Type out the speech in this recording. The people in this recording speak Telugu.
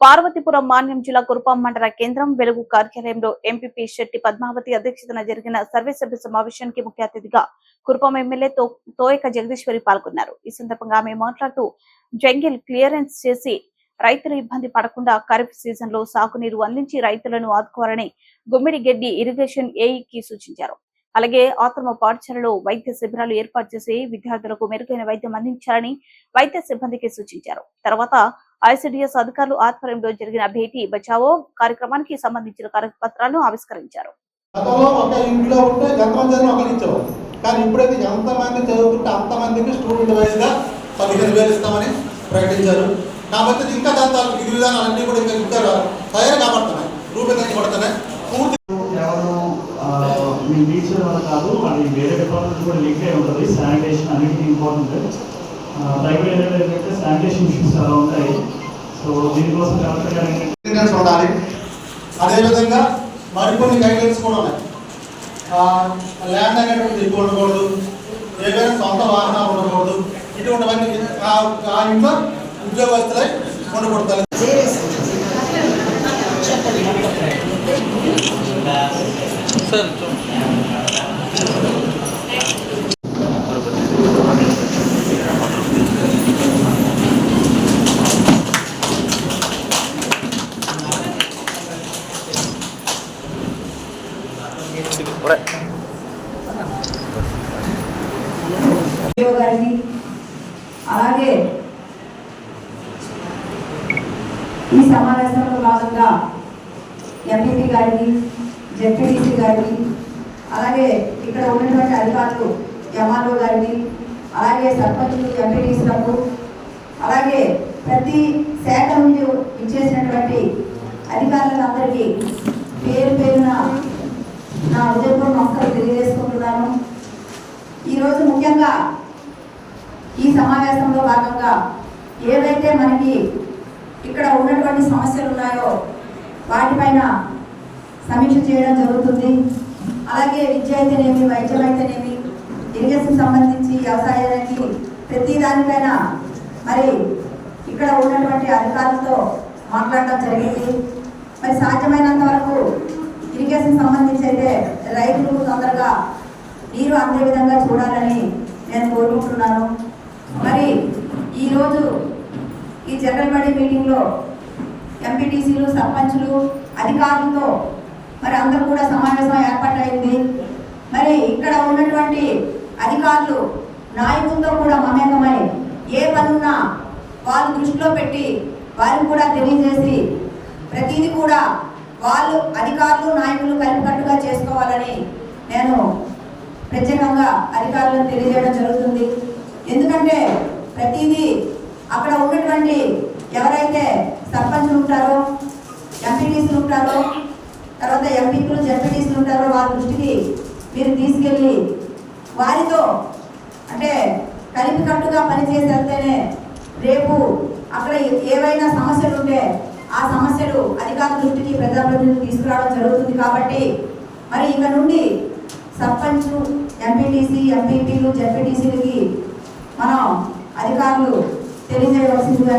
పార్వతీపురం మాన్యం జిల్లా కురుపాం మండల కేంద్రం వెలుగు కార్యాలయంలో ఎంపీపీ శెట్టి పద్మావతి అధ్యక్షతన జరిగిన సర్వసభ్య సమావేశానికి ముఖ్య అతిథిగా కురుపాం ఎమ్మెల్యే తో- తోయక జగదీశ్వరి పాల్గొన్నారు. ఈ సందర్భంగా ఆమె మాట్లాడుతూ జంగిల్ క్లియరెన్స్ చేసి రైతులు ఇబ్బంది పడకుండా ఖరీఫ్ సీజన్లో సాగునీరు అందించి రైతులను ఆదుకోవాలని గుమ్మిడి గడ్డి ఇరిగేషన్ ఏఈకి సూచించారు. అలాగే ఆశ్రమ పాఠశాలలో వైద్య శిబిరాలు ఏర్పాటు చేసి విద్యార్థులకు మెరుగైన వైద్యం అందించాలని వైద్య సిబ్బందికి సూచించారు. తర్వాత ఐసిడిఎస్ అధికారులు ఆధ్వర్యంలో జరిగిన భేటీ బచావో కార్యక్రమానికి సంబంధించిన కరపత్రాలను ఆవిష్కరించారు. కానీ ఇప్పుడైతే ఎంతమంది చదువుతుంటే అంతమందికి స్టూడెంట్ వైజ్గా పదిహేను వేలు ఇస్తామని ప్రకటించారు. కాబట్టి ఇంకా దాంతో విధి విధానాలన్నీ కూడా ఇంకా ఇంకా తయారు కాబడుతున్నాయి. రూపొందించబడుతున్నాయి పూర్తి మీ కాదు అది వేరే డిపార్ట్మెంట్ కూడా లింక్ అయి ఉంటుంది. శానిటేషన్ అన్నిటికీ ఇంపార్టెంట్ ప్రైవేట్ ఏరియాలో ఏంటంటే శానిటేషన్ ఇష్యూస్ చాలా ఉంటాయి. సో దీనికోసం కలెక్టర్ గారు ఉండాలి. అదేవిధంగా మరికొన్ని గైడ్లైన్స్ కూడా ఉన్నాయి. ల్యాండ్ అనేటువంటిది ఎక్కువ ఉండకూడదు. ఏదైనా సొంత వాహనాలు ఉండకూడదు. ఇటువంటివన్నీ ఆ- ఆ ఇంట్లో ఉద్యోగస్తులై ఉండకూడదు. డిఓ గారిని అలాగే ఈ సమావేశంలో భాగంగా ఎంపీపీ గారిని జెడ్పీటీసీ గారిని అలాగే ఇక్కడ ఉన్నటువంటి అధికారులు ఎంఆర్ఓ గారిని అలాగే సర్పంచులు ఎంపీటీసీలకు అలాగే ప్రతి శాఖ నుండి ఇచ్చేసినటువంటి అధికారులందరికీ తెలియజేసుకుంటున్నాను ఈరోజు ముఖ్యంగా ఈ సమావేశంలో భాగంగా ఏవైతే మనకి ఇక్కడ ఉన్నటువంటి సమస్యలు ఉన్నాయో వాటిపైన సమీక్ష చేయడం జరుగుతుంది. అలాగే విద్య అయితేనేమి వైద్యం అయితేనేమి ఇరిగేషన్ సంబంధించి వ్యవసాయానికి ప్రతి దానిపైన మరి ఇక్కడ ఉన్నటువంటి అధికారులతో మాట్లాడడం జరిగింది. మరి సాధ్యమైనంత వరకు ఇరిగేషన్ సంబంధించి అయితే రైతులకు తొందరగా నీరు అందే విధంగా చూడాలని నేను కోరుకుంటున్నాను మరి ఈరోజు ఈ జనరల్ మీటింగ్లో ఎంపీటీసీలు సర్పంచులు అధికారులతో మరి అందరూ కూడా సమావేశం ఏర్పాటైంది. మరి ఇక్కడ ఉన్నటువంటి అధికారులు నాయకులతో కూడా మమేకమై ఏ పనున్నా వాళ్ళు దృష్టిలో పెట్టి వారికి కూడా తెలియజేసి ప్రతిదీ కూడా వాళ్ళు అధికారులు నాయకులు కలిపికట్టుగా చేసుకోవాలని నేను ప్రత్యేకంగా అధికారులను తెలియజేయడం జరుగుతుంది. ఎందుకంటే ప్రతిదీ అక్కడ ఉన్నటువంటి ఎవరైతే సర్పంచులు ఉంటారో ఎంపీటీసీలు ఉంటారో తర్వాత ఎంపీలు జడ్పీటీసీలు ఉంటారో వారి దృష్టికి మీరు తీసుకెళ్ళి వారితో అంటే కలిపికట్టుగా పనిచేసి వెళ్తేనే రేపు అక్కడ ఏవైనా సమస్యలు ఉంటే ఆ సమస్యలు అధికారుల దృష్టికి ప్రజాప్రతినిధులు తీసుకురావడం జరుగుతుంది కాబట్టి మరి ఇక నుండి సర్పంచ్ ఎంపీటీసీ ఎంపీటీలు జడ్పీటీసీలకి మనం అధికారులు తెలియజేయవలసిందిగా